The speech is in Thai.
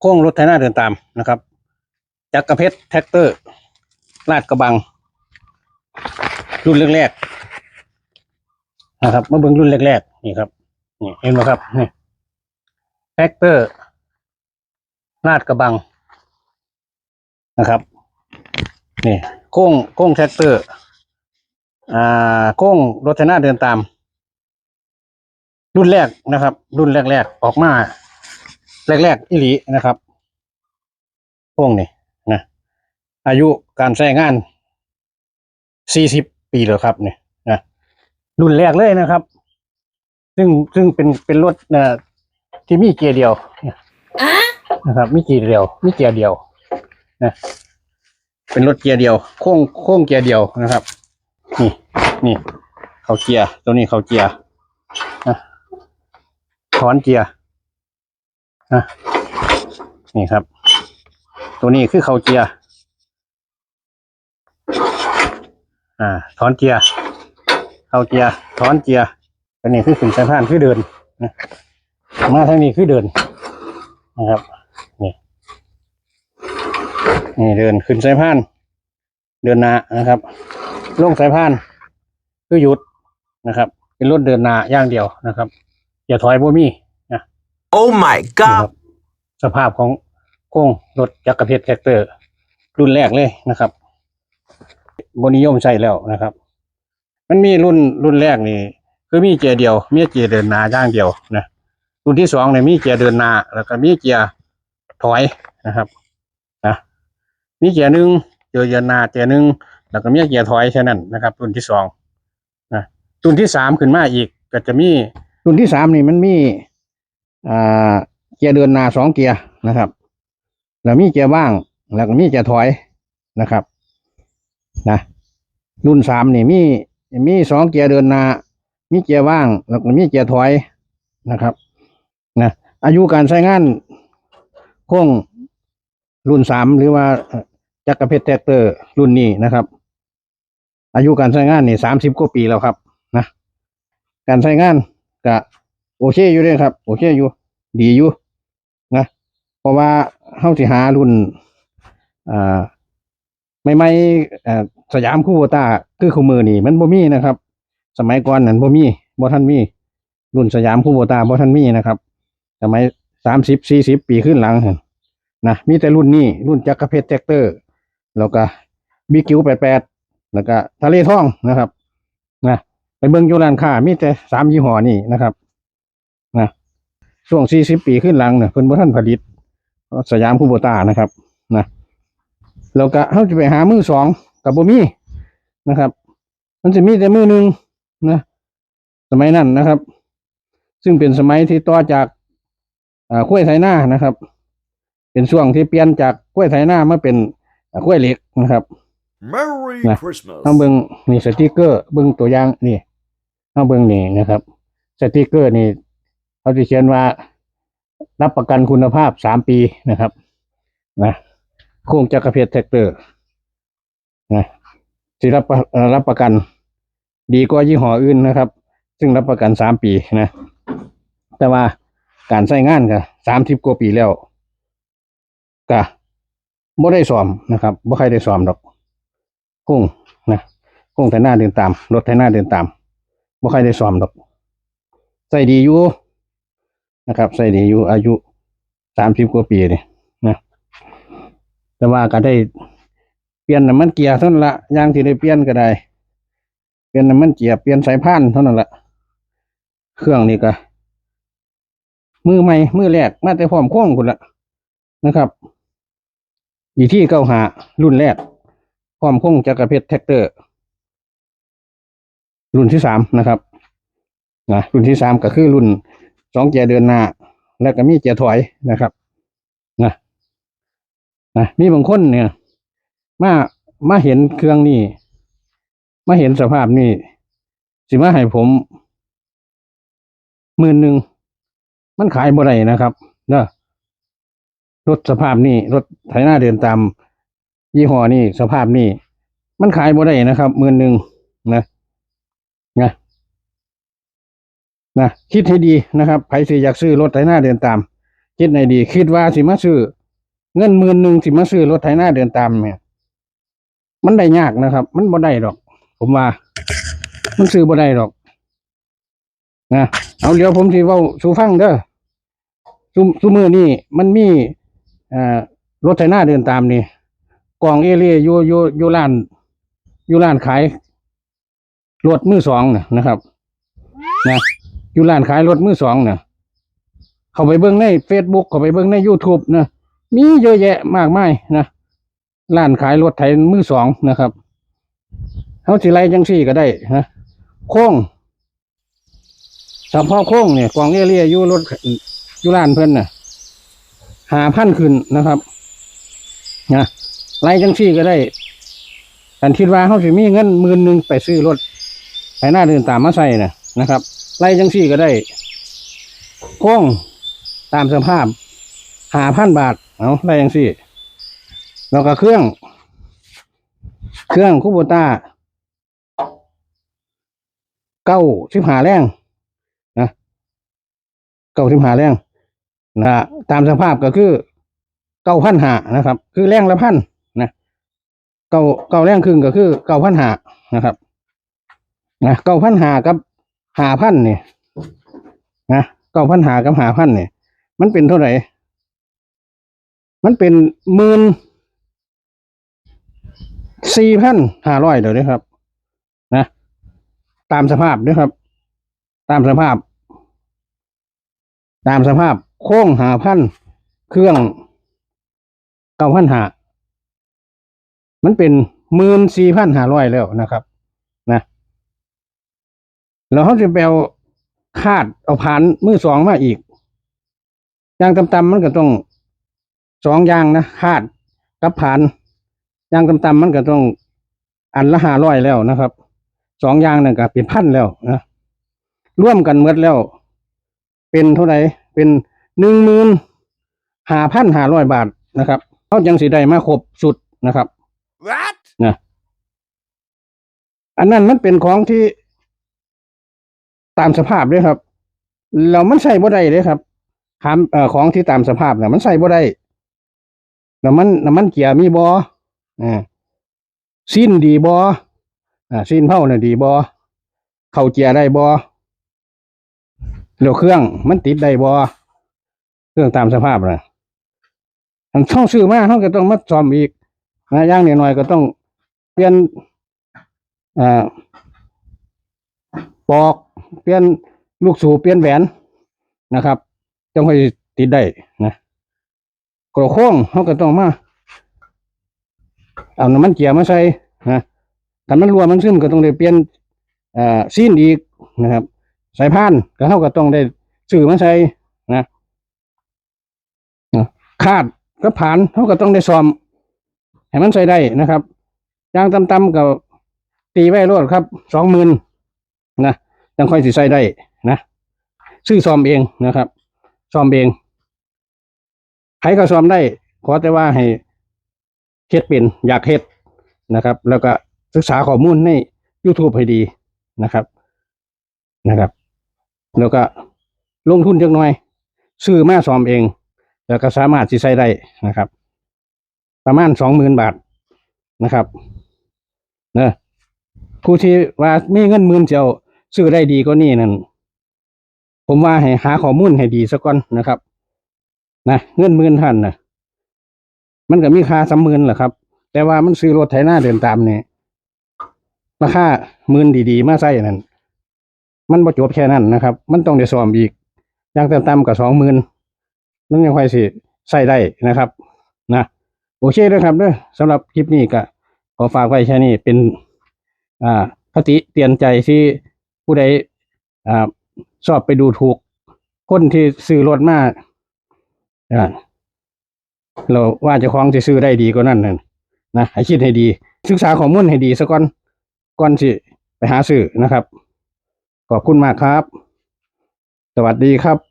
โค้งรถไถนาเดินตามนะครับจักรเพชรแท็กเตอร์ลาดกระบัง รุ่นแรกๆนะครับมาเบิ่งรุ่นแรกๆนี่ครับนี่เห็นไหมครับนี่แท็กเตอร์ลาดกระบังนะครับนี่โค้งโค้งแท็กเตอร์อ่าโค้งรถไถนาเดินตาม รุ่นแรกนะครับ รุ่นแรกๆออกมา แรกๆอิหลีนะครับพวกนี้นะอายุการใช้งานสี่สิบปีแล้วครับเนี่ยนะรุ่นแรกเลยนะครับ ซึ่งซึ่งเป็นเป็นรถนะที่มีเกียร์เดียวนะครับ มีเกียร์เดียว มีเกียร์เดียวนะเป็นรถเกียร์เดียว โค้งโค้งเกียร์เดียวนะครับ นี่นี่เขาเกียร์ตัวนี้เขาเกียร์นะถอนเกียร์ นะนี่ครับ ตัวนี้คือเขาเกียร์อ่า ถอนเกียร์เขาเกียร์ถอนเกียร์อันนี้คือขึ้นสายพานคือเดินนะมาทางนี้คือเดินนะครับนี่นี่เดินขึ้นสายพาน เดินหนานะครับลงสายพานคือหยุดนะครับ เป็นรถเดินหนาอย่างเดียวนะครับ อย่าถอยบ่มี Oh my นี่ god! ครับสภาพของโค้งรถจักรเพชรแท็กเตอร์ รุ่นแรกเลยนะครับบนิยมใช้แล้วนะครับ มันมีรุ่นรุ่นแรกนี่ คือมีเกียร์เดียว มีเกียร์เดินหน้าอย่างเดียวนะรุ่นที่สองเนี่ยมีเกียร์เดินหน้าแล้วก็มีเกียร์ถอยนะครับนะมีเกียร์หนึ่งเกียร์เดินหน้าเกียร์หนึ่งแล้วก็มีเกียร์ถอยแค่นั้นนะครับ รุ่นที่สองนะรุ่นที่สามขึ้นมาอีกก็จะมีรุ่นที่สามนี่มันมี อ่าเกียร์เดินหน้าสองเกียร์นะครับ แล้วมีเกียร์ว่าง แล้วก็มีเกียร์ถอยนะครับ นะ รุ่นสามนี่มีมีสองเกียร์เดินหน้ามีเกียร์ว่าง แล้วก็มีเกียร์ถอยนะครับ นะอายุการใช้งานคงรุ่นสามหรือว่าจักรเพชรแท็กเตอร์รุ่นนี้นะครับ อายุการใช้งานนี่สามสิบกว่าปีแล้วครับนะการใช้งานก็ โอเคอยู่เลยครับ โอเคอยู่ ดีอยู่นะเพราะว่าเฮาสิหารุ่นอ่าไม่ไม่ๆเอ่อสยามคู่โบต้าคือคู่มือนี่มันบ่มีนะครับ สมัยก่อนนั้นบ่มีบ่ทันมี รุ่นสยามคู่โบต้าบ่ทันมีนะครับ สมัยสามสิบสี่สิบปีขึ้นหลังนะมีแต่รุ่นนี้รุ่นจักรเพชรแท็กเตอร์ แล้วก็บีคิวแปดแปดแล้วก็ทะเลทองนะครับนะไปเบิ่งอยู่ร้านค้ามีแต่สามยี่ห้อนี่นะครับ ช่วง40ปีขึ้นหลังเนี่ยเพิ่นบ่ทันผลิต สยามคูโบต้านะครับนะแล้วก็เฮาจะไปหามือสองกับบ่มีนะครับ มันจะมีแต่มือหนึ่งนะสมัยนั้นนะครับ ซึ่งเป็นสมัยที่ต่อจากอ่ากล้วยไถนานะครับ เป็นช่วงที่เปลี่ยนจากกล้วยไถนามาเป็นอ่ากล้วยเหล็กนะครับ Merry Nah, Christmas! เอาเบิ่งนี่สติกเกอร์เบิ่งตัวอย่างนี่เอาเบิ่งนี่นะครับ สติกเกอร์นี่ เขาจะเขียนว่ารับประกันคุณภาพสามปีนะครับ นะโครงจักรเพชรแท็กเตอร์นะที่รับรับประกันดีกว่ายี่ห้ออื่นนะครับ ซึ่งรับประกันสามปีนะ แต่ว่าการใช้งานก็สามสิบกว่าปีแล้วก็บ่ได้สอมนะครับบ่ใครได้สอมดอกโค้งนะโค้งไถหน้าเดินตาม รถไถหน้าเดินตามบ่ใครได้สอมดอกใส่ดีอยู่ นะครับใส่ดีอยู่อายุสามสิบกว่าปีนี่นะแต่ว่าก็ได้เปลี่ยนน้ำมันเกียร์เท่านั้นละย่างที่ได้เปลี่ยนก็ได้เปลี่ยนน้ำมันเกียร์เปลี่ยนสายพานเท่านั้นละเครื่องนี่ก็มือใหม่มือแรกมาแต่พร้อมโค้งคุณละนะครับอีที่เก้าหารุ่นแรกพร้อมโค้งจักรเพชรแท็กเตอร์ รุ่นที่สามนะครับนะรุ่นที่สามก็คือรุ่น สองเกียร์เดินหน้า แล้วก็มีเกียร์ถอยนะครับนะนะมีบางคนเนี่ย มามาเห็นเครื่องนี่มาเห็นสภาพนี่สิมาให้ผมหมื่นหนึ่งมันขายบ่ได้นะครับเนอะรถสภาพนี่รถไถหน้าเดินตามยี่ห้อนี่สภาพนี่มันขายบ่ได้นะครับหมื่นหนึ่งนะนะ นะคิดให้ดีนะครับใครสิอยากซื้อรถไถหน้าเดินตาม คิดในดี คิดว่าสิมาซื้อเงินหมื่นหนึ่งสิมาซื้อรถไถนาเดินตามเนี่ยมันได้ยากนะครับ มันบ่ได้ดอก ผมว่า มันซื้อบ่ได้ดอกนะเอาเดี๋ยวผมสิเว้าสู่ฟังเด้อซุซุมือนี่มันมีอ่อรถไถนาเดินตามนี่กองเอเรียยูยูยูร้านยูร้านขายรถมือสองนะครับนะ อยู่ร้านขายรถมือสองน่ะเข้าไปเบิ่งใน Facebook เข้าไปเบิ่งใน YouTube นะมีเยอะแยะมากมายนะร้านขายรถไถมือสองนะครับเฮาสิไล่จังซี่ก็ได้นะโค้งเฉพาะโค้งเนี่ยกองเอเรียอยู่รถอยู่ร้านเพิ่อนน่ะหาพันขึ้นนะครับนะไล่จังซี่ก็ได้กันคิดว่าเฮาสิมีเงินหมื่นหนึงไปซื้อรถไปหน้าเดินตามมาใส่นะนะครับ ไล่จังซี่ก็ได้โค้งตามสภาพหาพันบาท เอาได้ยังสิแล้วก็เครื่อง เครื่องคูโบต้าเก้าสิบหาแรงนะเก้าสิบหาแรงนะตามสภาพก็คือเก้าพันหานะครับ คือแรงละพันนะเก้าเก้าแรงครึ่งก็คือเก้าพันหานะครับนะเก้าพันหากับ หาพันเนี่ยนะเก้าพันหากับหาพันเนี่ยมันเป็นเท่าไหร่ มันเป็นหมื่นสี่พันห้าร้อยเดี๋ยวนี้ครับ นะ ตามสภาพนะครับ ตามสภาพ ตามสภาพ โค้งหาพันเครื่องเก้าพันหามันเป็นหมื่นสี่พันห้าร้อยแล้วนะครับ แล้วเขาจะไปเอาคาดเอาผ่านมือสองมาอีกอย่างต่ำๆมันก็ต้องสองอย่างนะคาดกับผ่านอย่างต่ำๆมันก็ต้องอันละห้าร้อยแล้วนะครับสองอย่างนั่นก็เป็นพันแล้วนะร่วมกันหมดแล้ว เป็นเท่าไหร่เป็นหนึ่งหมื่นห้าพันห้าร้อยบาทนะครับเขาจังสีได้มาครบสุดนะครับ What? อันนั้นมันเป็นของที่ ตามสภาพด้วยครับแล้วมันใส่บ่ได้เลยครับถามเอ่อของที่ตามสภาพเนี่ยมันใส่บ่ได้แล้วมันแล้วมันเกียร์มีบอ่าสิ้นดีบอ่าสิ้นเผาเนี่ยดีบอเข้าเกียร์ได้บอแล้วเครื่องมันติดได้บอเครื่องตามสภาพนะอันช่องซื้อมาเขาก็ต้องมาซ่อมอีกนะย่างน้อยๆก็ต้องเปลี่ยนอ่า ปอกเปลี่ยนลูกสูบเปลี่ยนแหวนนะครับต้องให้ติดได้นะกระโค้งเขาก็ต้องมาเอาน้ำมันเกียร์มาใส่นะถ้ามันรั่วมันซึมก็ต้องได้เปลี่ยนอ่าซีนอีกนะครับ สายพานก็เขาก็ต้องได้ซื้อมาใส่นะคาดก็ผ่านเขาก็ต้องได้ซ่อมให้มันใส่ได้นะครับยางต่ำๆกับตีไว้รวดครับสองหมื่น นะยังค่อยสิใส่ได้นะซื้อซอมเองนะครับซอมเองใครก็ซอมได้ ขอแต่ว่าให้เฮ็ดเป็นอยากเฮ็ดนะครับ แล้วก็ศึกษาข้อมูลใน YouTube ให้ดีนะครับนะครับ แล้วก็ลงทุนจักหน่อย ซื้อมาซอมเอง แล้วก็สามารถสิใส่ได้นะครับ ประมาณสองหมื่นบาทนะครับเนอะผู้ที่ว่ามีเงินหมื่นเจียว ซื้อได้ดีก็นี่นั่นผมว่าให้หาข้อมูลให้ดีสักก่อนนะครับ นะเงินหมื่นท่านนะมันก็มีค่าสามหมื่นแหละครับ แต่ว่ามันซื้อรถไถนาเดินตามเนี่ยราคาหมื่นดีๆ มาใส่นั่นมันบ่จบแค่นั้นนะครับ มันต้องได้ซ่อมอีกอย่างต่ำๆกับสองหมื่นมันยังค่อยสิใส่ได้นะครับ นะโอเคด้วยครับเด้อสำหรับคลิปนี้ก็ขอฝากไว้แค่นี้เป็น อ่าคติเตือนใจที่ ผู้ใดอ่าชอบไปดูถูก คนที่ซื้อรถมาอ่าเราว่าจะคล้องจะซื้อได้ดีกว่านั่นนั่นนะให้คิดให้ดี ศึกษาข้อมูลให้ดีซะก่อนก่อนสิไปหาซื้อนะครับ ขอบคุณมากครับ สวัสดีครับ